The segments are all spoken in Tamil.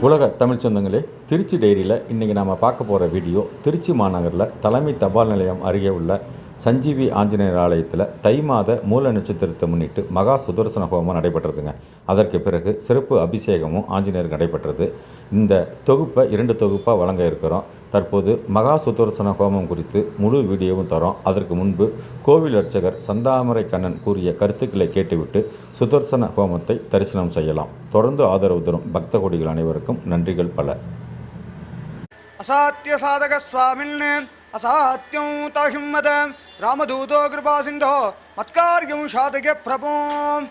உலக தமிழ் சொந்தங்களே திருச்சி டைரியில் இன்றைக்கி நாம் பார்க்க போகிற வீடியோ திருச்சி மாநகரில் தலைமை தபால் நிலையம் அருகே உள்ள சஞ்சீவி ஆஞ்சநேயர் ஆலயத்தில் தை மாத மூல நட்சத்திரத்தை முன்னிட்டு மகா சுதர்சன ஹோமம் நடைபெற்றதுங்க. அதற்கு பிறகு சிறப்பு அபிஷேகமும் ஆஞ்சநேயருக்கு நடைபெற்றது. இந்த தொகுப்பை இரண்டு தொகுப்பாக வழங்க இருக்கிறோம். தற்போது மகா சுதர்சன ஹோமம் குறித்து முழு வீடியோவும் தரோம். அதற்கு முன்பு கோவில் அர்ச்சகர் சந்தாமரை கண்ணன் கூறிய கருத்துக்களை கேட்டுவிட்டு சுதர்சன ஹோமத்தை தரிசனம் செய்யலாம். தொடர்ந்து ஆதரவு தரும் பக்த கொடிகள் அனைவருக்கும் நன்றிகள் பல. அசாத்திய சாதக சுவாமின்னு அசாத்தியம் தாஹிம்மத ராமதூதோ கிருபா சிந்தோ. மத்காரியம் சாதக பிரபோம்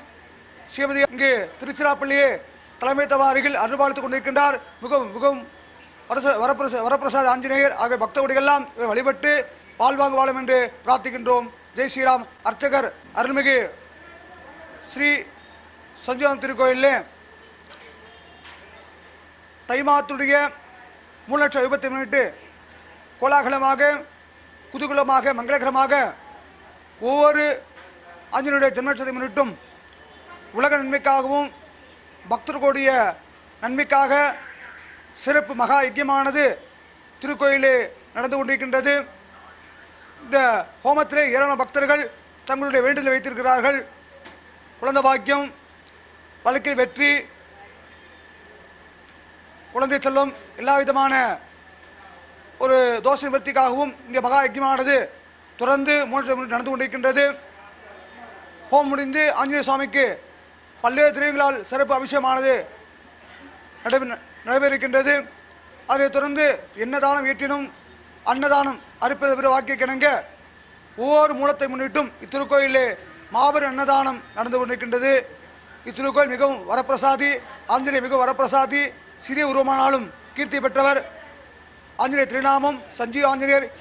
ஸ்ரீமதி இங்கு திருச்சிராப்பள்ளியே தலைமை தவாரிகள் அருள்பாலித்துக் கொண்டிருக்கின்றார். மிகவும் மிகவும் வரச வரப்பிரச வரப்பிரசாத் ஆஞ்சநேயர். ஆகிய பக்த இவர் வழிபட்டு வாழ்வாங்க வாழும் என்று பிரார்த்திக்கின்றோம். ஜெய் ஸ்ரீராம். அர்ச்சகர் அருள்மிகு ஸ்ரீ சஞ்சீவம் திருக்கோயிலே தைமாத்துடைய மூணு லட்சம் விபத்தை முன்னிட்டு கோலாகலமாக குதூகலமாக மங்களகரமாக ஒவ்வொரு ஆஞ்சனுடைய ஜென்மட்சத்தை முன்னிட்டும் உலக நன்மைக்காகவும் பக்தர்களுடைய நன்மைக்காக சிறப்பு மகா யஜ்யமானது திருக்கோயிலே நடந்து கொண்டிருக்கின்றது. இந்த ஹோமத்திலே ஏராளமான பக்தர்கள் தங்களுடைய வேண்டுதலை வைத்திருக்கிறார்கள். குழந்தை பாக்கியம் வழக்கில் வெற்றி குழந்தை செல்வம் எல்லா விதமான ஒரு தோஷ நிவர்த்திக்காகவும் இங்கே மகா யஜ்யமானது தொடர்ந்து மூன்று நடந்து கொண்டிருக்கின்றது. ஹோம் முடிந்து ஆஞ்சநேய சுவாமிக்கு பல்வேறு திரைகளால் சிறப்பு அபிஷேகமானது நடைபெற நடைபெறுகின்றது. அதைத் தொடர்ந்து என்னதானம் ஏற்றினும் அன்னதானம் அறுப்பது பிற வாக்கிய கிணங்க ஒவ்வொரு மூலத்தை முன்னிட்டும் இத்திருக்கோயிலே மாபெரும் அன்னதானம் நடந்து கொண்டிருக்கின்றது. இத்திருக்கோயில் மிகவும் வரப்பிரசாதி ஆஞ்சநேயர் மிகவும் வரப்பிரசாதி சிறிய உருவமானாலும் கீர்த்தி பெற்றவர். ஆஞ்சநேயர் திருநாமம் சஞ்சீவ் ஆஞ்சநேயர்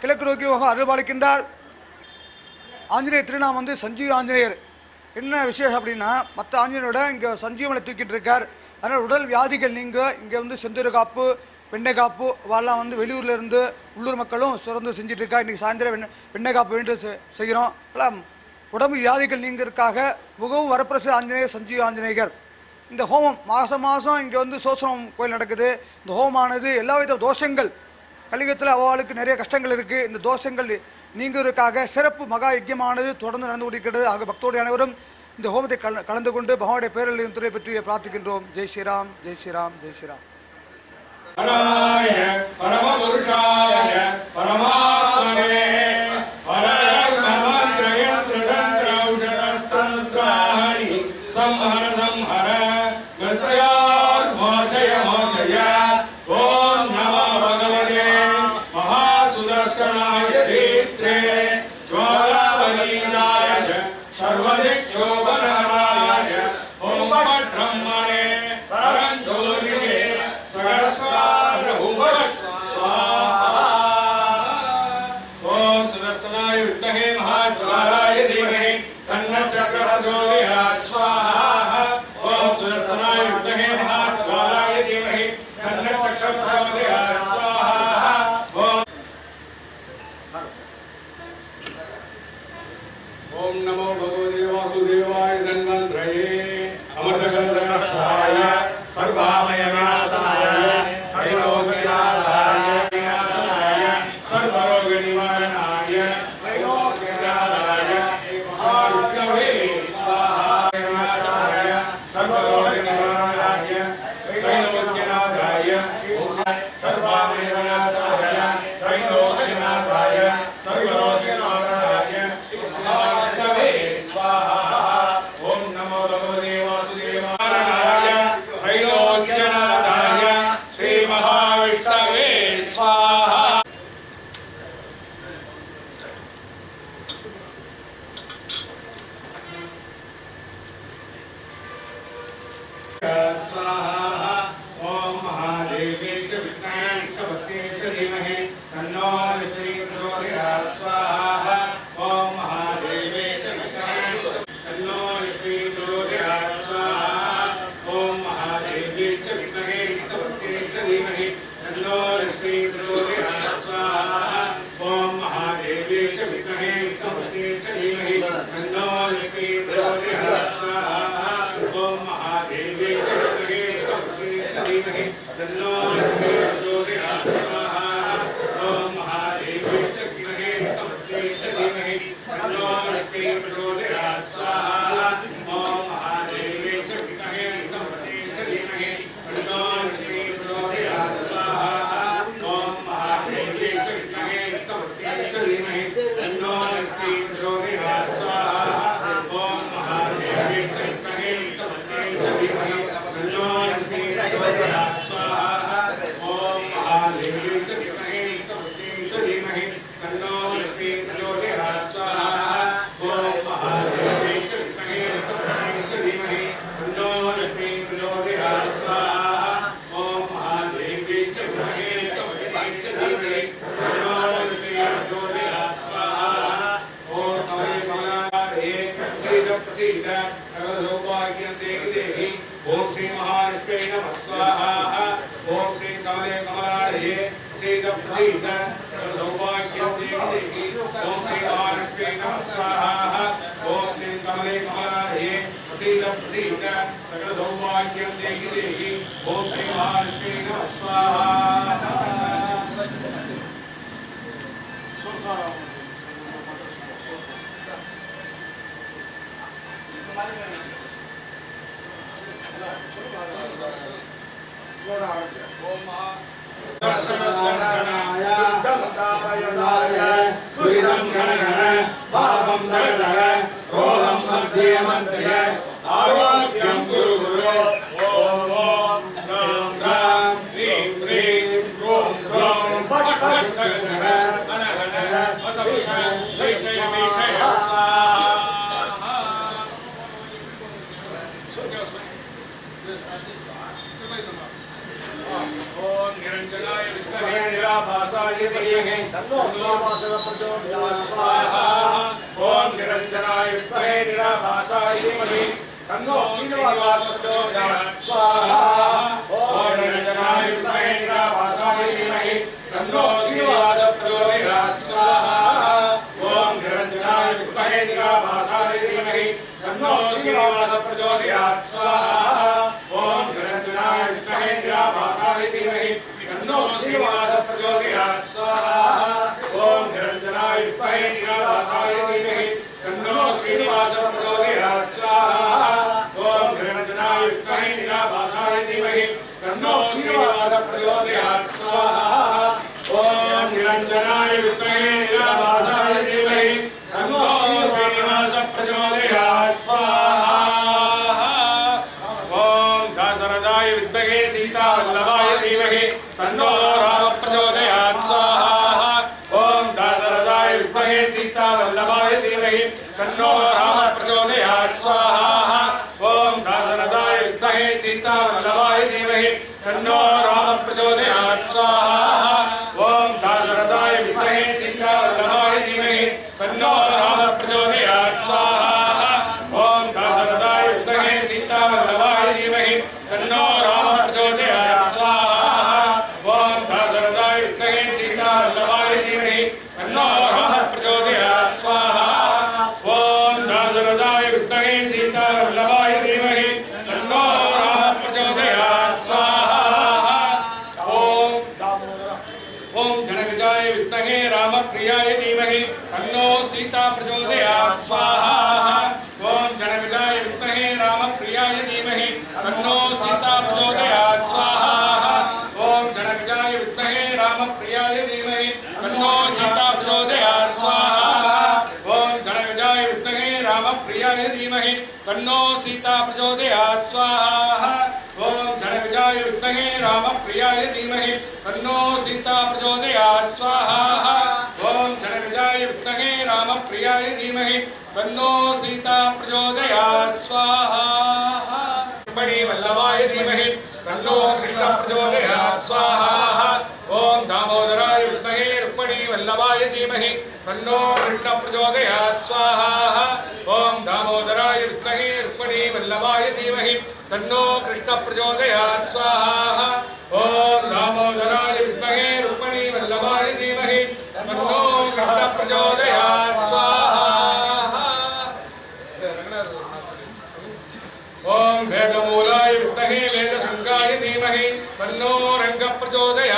கிழக்கு நோக்கி முகம் அருள்பாலிக்கின்றார் ஆஞ்சநேயர் திருநாமம் வந்து சஞ்சீவ் ஆஞ்சநேயர். என்ன விசேஷம் அப்படின்னா மற்ற ஆஞ்சநேயரோட இங்கே சஞ்சீவனை தூக்கிட்டு இருக்கார். அதனால் உடல் வியாதிகள் நீங்க இங்கே வந்து செந்தூர் காப்பு வெண்ணெய் காப்பு வந்து வெளியூர்ல இருந்து உள்ளூர் மக்களும் சுரந்து செஞ்சிட்ருக்கா இன்றைக்கி சாயந்தரம் வெண்ணெய் வெண்ணெய் காப்பு வேண்டு செ- செய்கிறோம். உடம்பு வியாதிகள் நீங்கிறதுக்காக முகவும் வரப்பிரசு ஆஞ்சநேயர் சஞ்சீவ் ஆஞ்சநேயர். இந்த ஹோமம் மாதம் மாதம் இங்கே வந்து சோசனம் கோயில் நடக்குது. இந்த ஹோமமானது எல்லா வித தோஷங்கள் கலிகத்தில் அவளுக்கு நிறைய கஷ்டங்கள் இருக்குது இந்த தோஷங்கள் நீங்குவதற்காக சிறப்பு மகா யஜ்யமானது தொடர்ந்து நடந்து கொண்டிருக்கிறது. ஆக பக்தோடு அனைவரும் இந்த ஹோமத்தை கல கலந்து கொண்டு பகவானுடைய பேரழியும் துறை பற்றி பிரார்த்திக்கின்றோம். ஜெய் ஸ்ரீராம் ஜெய் ஸ்ரீராம் ஜெய் ஸ்ரீராம். பரமாய பரமபுருஷாய பரமா ওম নমো ভগবতে します。भाग्यं देवि देवी ओम श्री महालक्ष्मी नमः स्वाहा। ओम श्री कमले कमलालये। श्रीद प्रसीद सौभाग्यं देवि देवी ओम श्री महालक्ष्मी नमः स्वाहा। ओम श्री कमले कमलालये। श्रीद प्रसीद सौभाग्यं देवि देवी ओम श्री महालक्ष्मी नमः स्वाहा। Thank you. துரிதம் கணகண பாவம் தகதக ரோகம் மத்திய மந்திய ఓం నిరంజనాయ విద్మహే నిరాభాసాయ ధీమహి తన్నో శ్రీనివాస ప్రచోదయాత్ స్వాహ. ఓం నిరంజనాయ విద్మహే నిరాభాసాయ ధీమహి. తన్నో శ్రీనివాస ప్రచోదయాత్ స్వాహ नो श्रीवास प्रचोदयात् स्वाहा ॐ निरञ्जनाय विद्महे निरालासाय धीमहि तन्नो श्रीनिवास प्रचोदयात् स्वाहा ॐ निरञ्जनाय विद्महे निरालासाय धीमहि तन्नो श्रीनिवास प्रचोदयात् स्वाहा ॐ निरञ्जनाय तन्नो राम प्रचोदयात् स्वाहा ॐ दासरदाय विद्महे सीतावल्लभाय धीमहि तन्नो राम प्रचोदयात् स्वाहा सीता प्रचोदया स्वाहा। ओम जनविदाय राम प्रियाय धीमहि। तन्नो सीता प्रचोदया स्वाहा। ओम जनविदाय राम प्रियाय धीमहि। तन्नो सीता प्रचोदया स्वाहा। ओम जनविदाय राम प्रियाय धीमहि। तन्नो सीता प्रचोदया स्वाहा। ओम जनविदाय राम प्रियाय धीमहि। तन्नो सीता प्रचोदया स्वाहा। तस्मै विद्महे रामप्रियाय धीमहि तन्नो सीता प्रचोदयात् स्वाहा वल्लभाय धीमहि तन्नो कृष्णः प्रचोदयात् स्वाहा ॐ दामोदराय विद्महे रुक्मणी वल्लभाय धीमहि तन्नो कृष्णः प्रचोदयात् स्वाहा ॐ दामोदराय विद्महे रुक्मणी वल्लभाय धीमहि तन्नो कृष्णः प्रचोदयात् स्वाहा ॐ दामोदराय 就这样。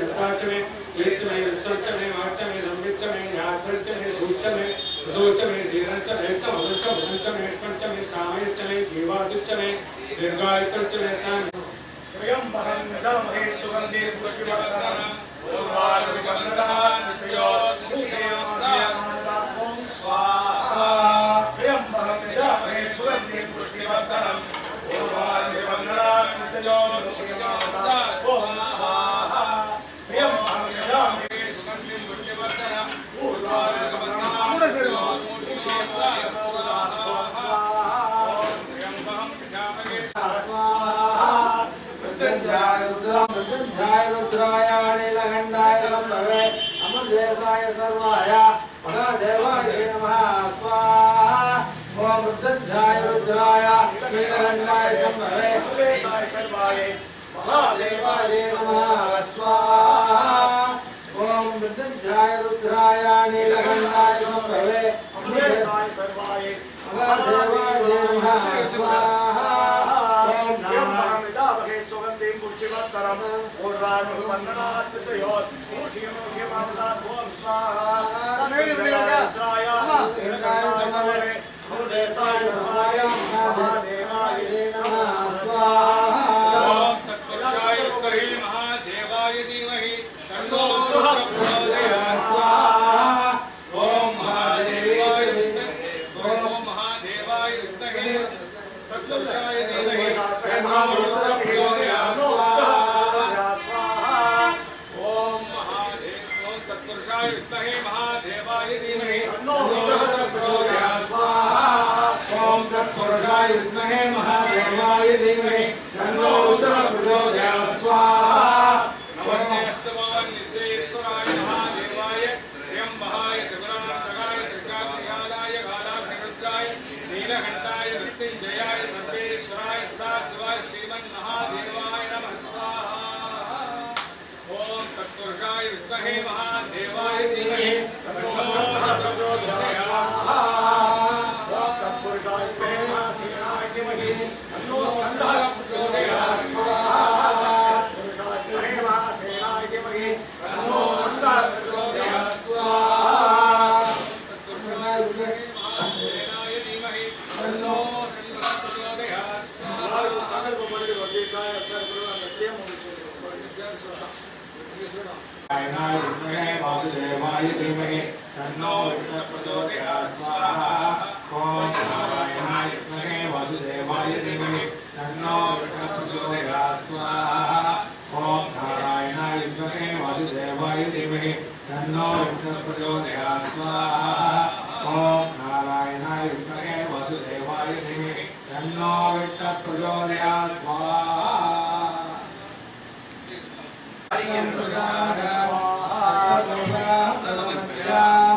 लेचने सोचने वाचने रंबिचने यात्रिचने सूचने सोचने सीरचने चमच भूचने पंचमे सामेचने जीवादिचने दीर्घायतने स्थान त्र्यंबहं गजामहे सुगन्धिर्पुष्टिवर्धनम् ओम वाल्मीकि वन्दनात् नित्ययोत् साय सर्वाय महादेवाय नमः स्वाहा ओम मृत्युंजय रुद्राय नीलकंठाय संभवे अमृते साय सर्वाय महादेवाय नमः स्वाहा ओम नमः ब्रह्ममिदावहे सुगन्धिं पुष्टिवर्धनम् ऊर्वारुकवन्दनात् नित्योत् मुखेमानदात् ॐ स्वाहा रुद्राय नीलकण्ठाय सर्वाय अमृते साय सर्वाय महादेवाय नमः स्वाहा विद्महे महादेवाय धीमहि तन्नो वासुदेवाय धीमहि तन्नो विष्णुः प्रचोदयात् स्वाहा ॐ नारायणाय विद्महे वासुदेवाय धीमहि तन्नो विष्णुः प्रचोदयात् स्वाहा ॐ नारायणाय विद्महे वासुदेवाय धीमहि तन्नो विष्णुः प्रचोदयात् स्वाहा ॐ नारायणाय विद्महे वासुदेवाय धीमहि तन्नो वित्तप्रचोदयात् स्वाहा स्वाहा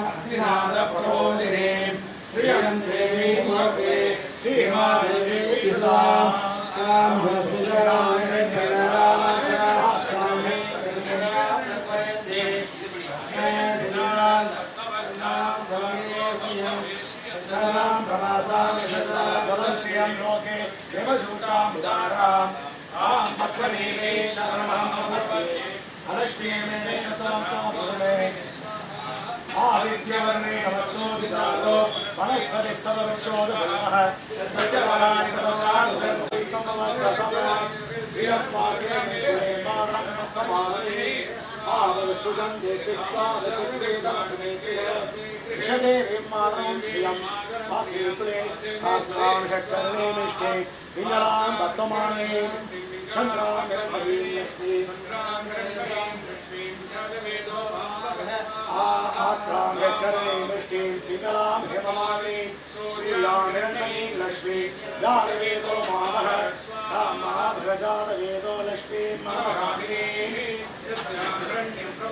अस्तिनाथप्रबोधिने श्रियं देवी मुरवे शरणमहं भवते अलक्ष्मीमे शसंतो भवते आदित्यवर्णे नमस्सोदितारो वनस्पतिस्तव वृक्षोदपरिमः तस्य फलानि सुगन्धे सुक्लादसुषदे विमानं श्रियं वासिकुले आग्राणकर्णेमिष्टे विनरां वर्तमाने चन्द्राङ्गरमहीयस्मि आक्राङ्गकर्णेमिष्टिं विनरां हिममाने श्रीयाङ्गरमयीं लक्ष्मी यारवेदो मानः माधुरजारवेदो लक्ष्मीं मनः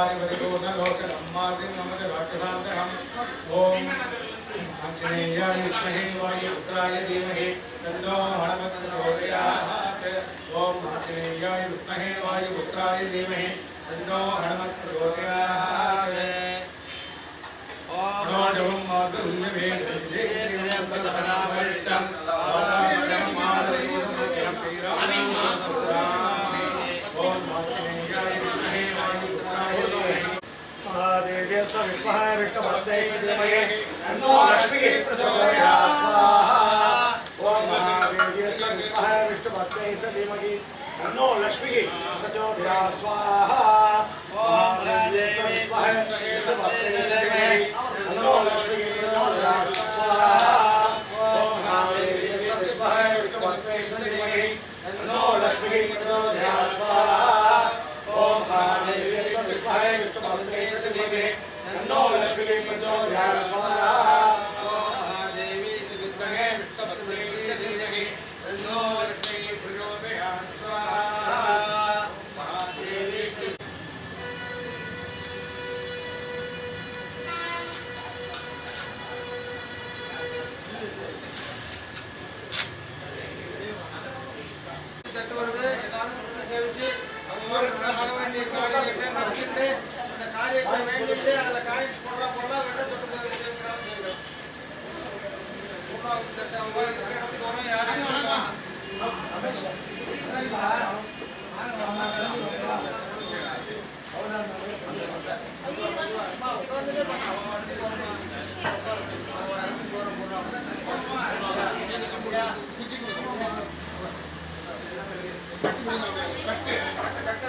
अम्बारि वरिको न लोचनम्मार्दिं नमते राक्षसान्तहम् ॐ आञ्जनेयाय विद्महे वायुपुत्राय धीमहि। तन्नो हणमत्प्रचोदयात् ॐ आञ्जनेयाय विद्महे वायुपुत्राय उन्हें तन्नो हणमत्प्रचोदयात् ॐ नमो मातुल्यवेदं जय जय पदपदावरिष्टं స్వ విద్మహే విష్ణు భక్తే సత్యమయే నమో లక్ష్మీ ప్రచోదయా స్వాహా ఓం మహాదేవ్యే స్వ విద్మహే లక్ష్మీ சொல்லிட்டு அதில் காயின் போடுறா போடலாம் வேண்டாம் தொட்டு மூணாவது சட்டம் இடத்துக்கு வரோம் யாரும் கட்டு கட்டு கட்டு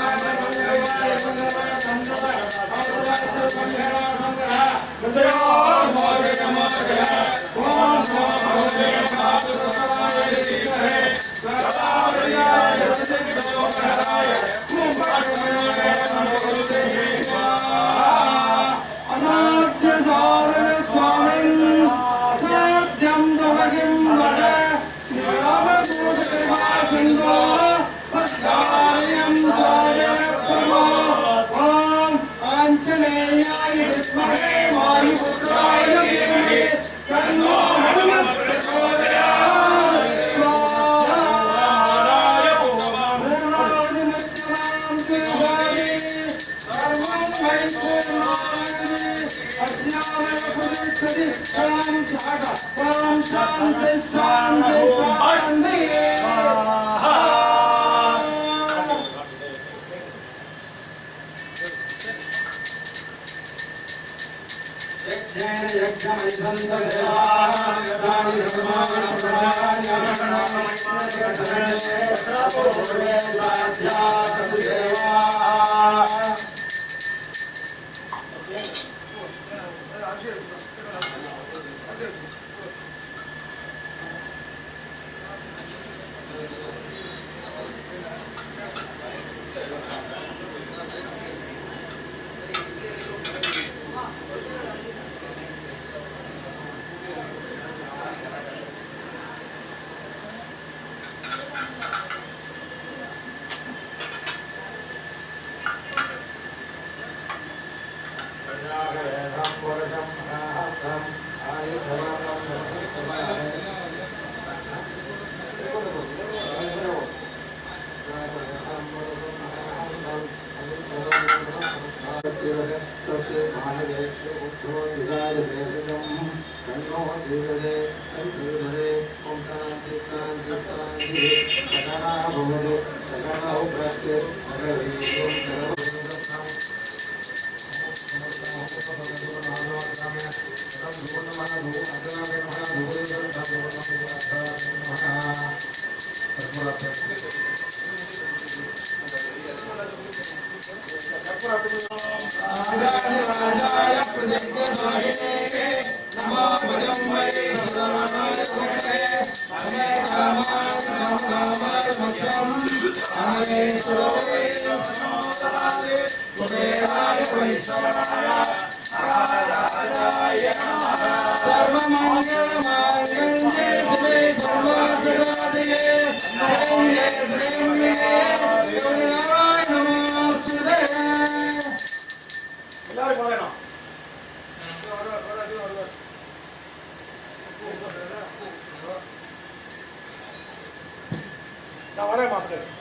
सारे मामले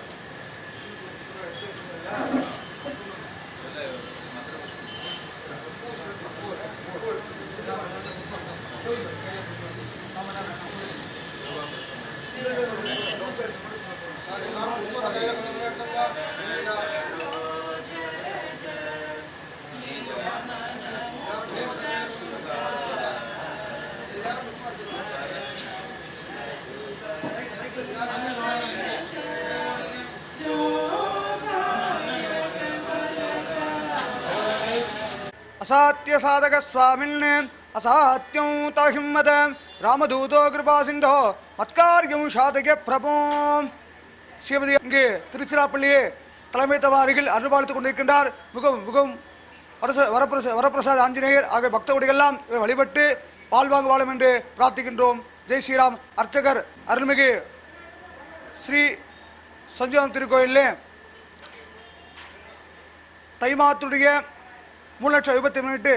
அசாத்திய சாதக சுவாமின் அசாத்தியம் தகிம்மத ராமதூதோ கிருபா சிந்தோ. மத்காரியம் சாதக பிரபோம் ஸ்ரீமதி இங்கு திருச்சிராப்பள்ளியே தலைமை தவாரிகள் அருள்பாலித்துக் கொண்டிருக்கின்றார். மிகவும் மிகவும் வரச வரப்பிரச வரப்பிரசாத் ஆஞ்சநேயர். ஆகிய பக்தகுடிகள்லாம் இவர் வழிபட்டு வாழ்வாங்க வாழும் என்று பிரார்த்திக்கின்றோம். ஜெய் ஸ்ரீராம். அர்ச்சகர் அருள்மிகு ஸ்ரீ சஞ்சீவம் திருக்கோயிலே தைமாத்துடைய மூணு லட்சம் விபத்தை முன்னிட்டு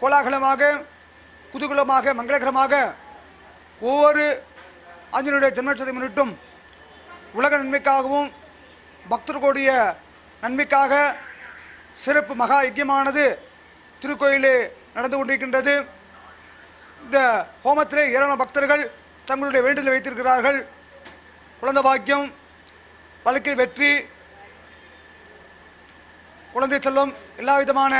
கோலாகலமாக குதூகலமாக மங்களகரமாக ஒவ்வொரு ஆஞ்சநேயுடைய ஜென்மோற்சவத்தை முன்னிட்டும் உலக நன்மைக்காகவும் பக்தர்களுடைய நன்மைக்காக சிறப்பு மகா யஜ்யமானது திருக்கோயிலே நடந்து கொண்டிருக்கின்றது. இந்த ஹோமத்திலே ஏராளமான பக்தர்கள் தங்களுடைய வேண்டுதலை வைத்திருக்கிறார்கள். குழந்தை பாக்கியம் வழக்கில் வெற்றி குழந்தை செல்வம் எல்லா விதமான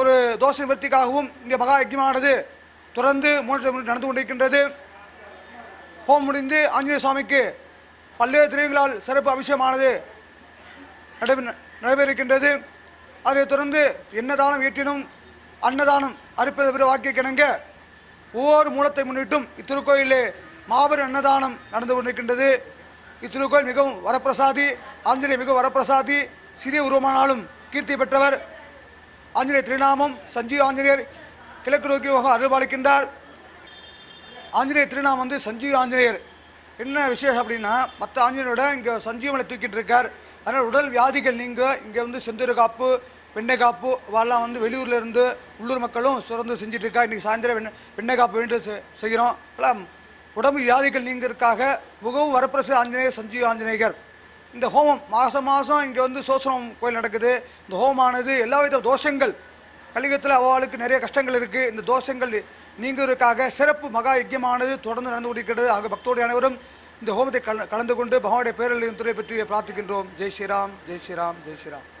ஒரு தோஷ நிவர்த்திக்காகவும் இந்த மகா யஜ்யமானது தொடர்ந்து மூன்று நடந்து கொண்டிருக்கின்றது. ஹோம் முடிந்து ஆஞ்சநேய சுவாமிக்கு பல்வேறு திரைவுகளால் சிறப்பு அபிஷேகமானது நடை நடைபெறுகின்றது. அதைத் தொடர்ந்து என்னதானம் ஏற்றினும் அன்னதானம் அறுப்பது பிற வாக்கியக்கிணங்க ஒவ்வொரு மூலத்தை முன்னிட்டும் இத்திருக்கோயிலே மாபெரும் அன்னதானம் நடந்து கொண்டிருக்கின்றது. இத்திருக்கோயில் மிகவும் வரப்பிரசாதி ஆஞ்சநேயர் மிகவும் வரப்பிரசாதி சிறிய உருவமானாலும் கீர்த்தி பெற்றவர். ஆஞ்சநேயர் திருநாமம் சஞ்சீவ் ஆஞ்சநேயர் கிழக்கு நோக்கி அருள்பாலிக்கின்றார். ஆஞ்சநேயர் திருநாமம் வந்து சஞ்சீவ் ஆஞ்சநேயர். என்ன விசேஷம் அப்படின்னா மற்ற ஆஞ்சநேயரோட இங்கே சஞ்சீவனை தூக்கிட்டு இருக்கார். அதனால் உடல் வியாதிகள் நீங்க இங்கே வந்து செந்தூர் காப்பு வெண்ணெய் காப்பு இதெல்லாம் வந்து வெளியூர்லேருந்து உள்ளூர் மக்களும் சுரந்து செஞ்சிட்ருக்கா இன்றைக்கி சாயந்தரம் வெண்ணெய் வெண்ணெய் காப்பு வேண்டு செய்கிறோம் உடம்பு வியாதிகள் நீங்கிறதுக்காக மிகவும் வரப்பிரசு ஆஞ்சநேயர் சஞ்சீவ் ஆஞ்சநேயர். இந்த ஹோமம் மாதம் மாதம் இங்கே வந்து சோசனம் கோயில் நடக்குது. இந்த ஹோமமானது எல்லா வித தோஷங்கள். கலிகத்தில் அவளுக்கு நிறைய கஷ்டங்கள் இருக்குது இந்த தோஷங்கள் நீங்குவதற்காக சிறப்பு மகா யஜ்யமானது தொடர்ந்து நடந்து கொண்டிருக்கிறது. ஆக பக்தோடு அனைவரும் இந்த ஹோமத்தை கல- கலந்து கொண்டு பகவானுடைய பேரழிவு துறை பற்றி பிரார்த்திக்கின்றோம். ஜெய் ஸ்ரீராம் ஜெய் ஸ்ரீராம் ஜெய் ஸ்ரீராம்.